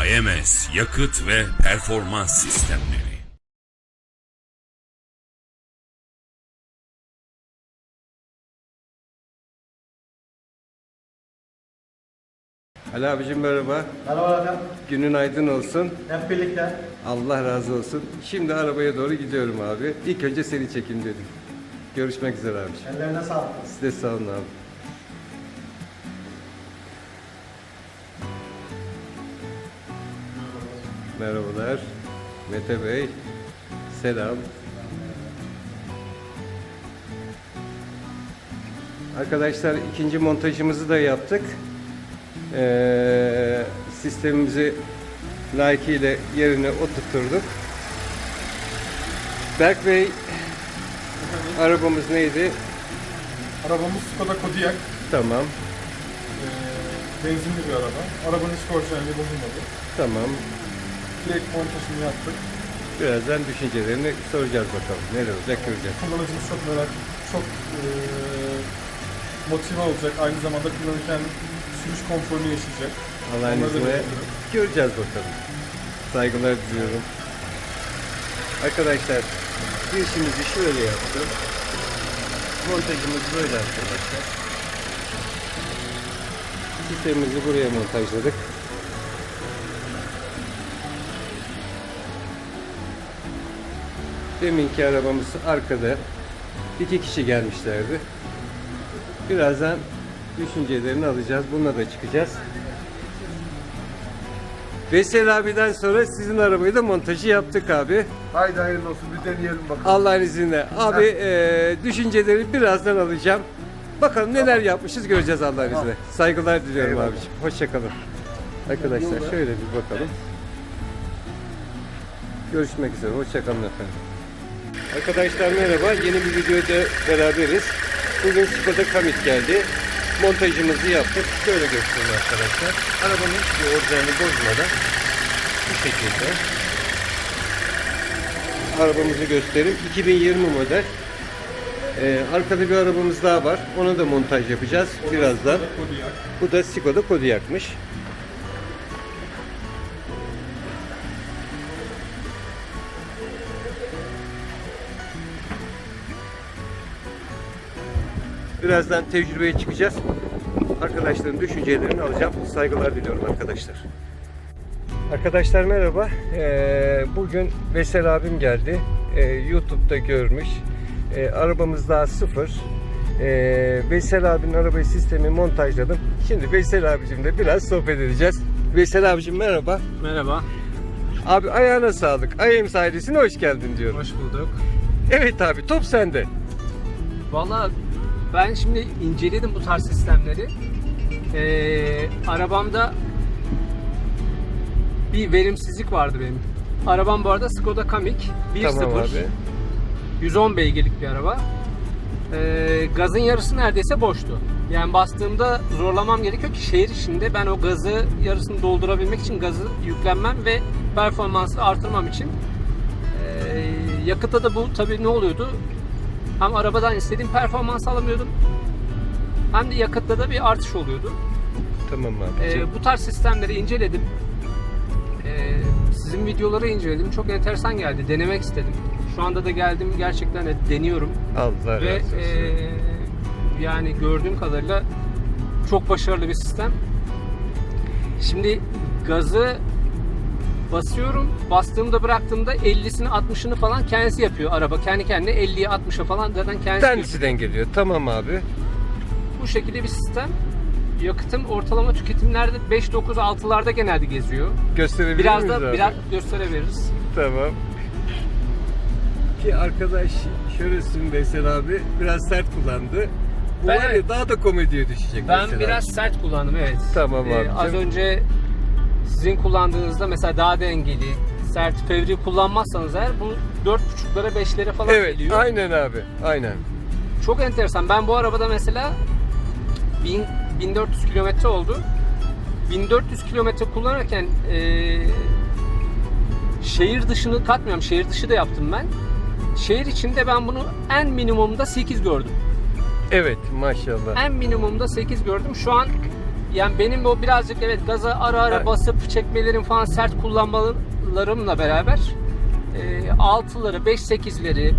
AMS Yakıt ve Performans Sistemleri Ali abicim merhaba. Merhaba hocam. Günün aydın olsun. Hep birlikte. Allah razı olsun. Şimdi arabaya doğru gidiyorum abi. İlk önce seni çekeyim dedim. Görüşmek üzere abiciğim. Ellerine sağlık. Siz de sağ olun abi. Merhabalar. Mete Bey. Selam. Arkadaşlar ikinci montajımızı da yaptık. Ee, sistemimizi layıkıyla yerine oturtturduk. Berk Bey arabamız neydi? Arabamız Skoda Kodiaq. Tamam. Ee, benzinli bir araba. Arabanın hiç orijinali bozulmadı. Tamam. Direkt montajını yaptık. Birazdan düşüncelerini soracağız bakalım. Neler olacak göreceğiz. Kullanıcımız çok merak, çok ee, motive olacak. Aynı zamanda kullanırken sürüş konforunu yaşayacak. Allah'ın Onları da izniyle bekliyorum. göreceğiz bakalım. Saygılar diliyorum. Arkadaşlar girişimizi şöyle yaptım. Montajımız böyle arkadaşlar. Sistemimizi buraya montajladık. Deminki arabamız arkada. İki kişi gelmişlerdi. Birazdan düşüncelerini alacağız. Bununla da çıkacağız. Veysel abiden sonra sizin arabayı da montajı yaptık abi. Haydi hayırlı olsun. Bir deneyelim bakalım. Allah'ın izniyle. Abi eee, düşünceleri birazdan alacağım. Bakalım neler yapmışız göreceğiz Allah'ın izniyle. Saygılar diliyorum Eyvallah. abiciğim. Hoşçakalın. Arkadaşlar şöyle bir bakalım. Görüşmek üzere. Hoşçakalın efendim. Arkadaşlar merhaba. Yeni bir videoda beraberiz. Bugün Skoda Kamit geldi. Montajımızı yaptık. Şöyle göstereyim arkadaşlar. Arabanın hiçbir orijinalini bozmadan bu şekilde arabamızı göstereyim. 2020 model. Ee, arkada bir arabamız daha var. Ona da montaj yapacağız birazdan. Bu da Skoda Kodiaq'mış. Birazdan tecrübeye çıkacağız. Arkadaşların düşüncelerini alacağım. Saygılar diliyorum arkadaşlar. Arkadaşlar merhaba. Ee, bugün Vesel abim geldi. Ee, YouTube'da görmüş. Ee, arabamız daha sıfır. Ee, Veysel abinin arabayı sistemi montajladım. Şimdi Veysel abicimle biraz sohbet edeceğiz. Veysel abicim merhaba. Merhaba, Abi ayağına sağlık. IM ailesine hoş geldin diyorum. hoş bulduk. Evet abi top sende. Valla ben şimdi inceledim bu tarz sistemleri. Ee, arabamda bir verimsizlik vardı benim. Arabam bu arada Skoda Kamiq 1.0. Tamam abi. 110 beygirlik bir araba. Ee, gazın yarısı neredeyse boştu. Yani bastığımda zorlamam gerekiyor ki şehir içinde ben o gazı yarısını doldurabilmek için gazı yüklenmem ve performansı artırmam için. Ee, yakıtta da bu tabii ne oluyordu? Hem arabadan istediğim performans alamıyordum. Hem de yakıtta da bir artış oluyordu. Tamam abi. Ee, bu tarz sistemleri inceledim. Ee, sizin videoları inceledim. Çok enteresan geldi. Denemek istedim. Şu anda da geldim gerçekten de deniyorum. Allah Ve razı olsun. e, yani gördüğüm kadarıyla çok başarılı bir sistem. Şimdi gazı basıyorum. Bastığımda bıraktığımda 50'sini 60'ını falan kendisi yapıyor araba. Kendi kendine 50'ye 60'a falan zaten kendisi Kendisi dengeliyor. Tamam abi. bu şekilde bir sistem. Yakıtım ortalama tüketimlerde 5-9-6'larda genelde geziyor. Gösterebilir Biraz miyiz da abi? biraz gösterebiliriz. Tamam. Ki arkadaş şöylesin Veysel abi biraz sert kullandı. Bu Ben var ya daha da komediye düşecek Ben Veysel biraz abi. sert kullandım evet. Tamam Ee, abicim. az önce sizin kullandığınızda mesela daha dengeli, sert, fevri kullanmazsanız eğer bu 4.5'lara 5'lere falan Evet geliyor. aynen abi aynen. Çok enteresan. Ben bu arabada mesela 1000, 1400 kilometre oldu. 1400 kilometre kullanırken eee, şehir dışını katmıyorum. Şehir dışı da yaptım ben. Şehir içinde ben bunu en minimumda 8 gördüm. Evet maşallah. En minimumda 8 gördüm. Şu an Yani benim o birazcık evet gaza ara ara Evet. basıp çekmelerim falan sert kullanmalarımla beraber e, 6'ları, 5-8'leri,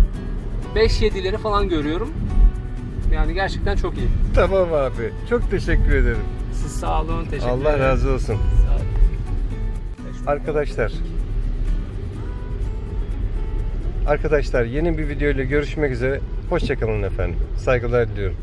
5-7'leri falan görüyorum. Yani gerçekten çok iyi. Tamam abi. Çok teşekkür ederim. Siz sağ olun, teşekkür Allah ederim. razı olsun. Sağ olun. Arkadaşlar Arkadaşlar yeni bir video ile görüşmek üzere. Hoşçakalın efendim. Saygılar diliyorum.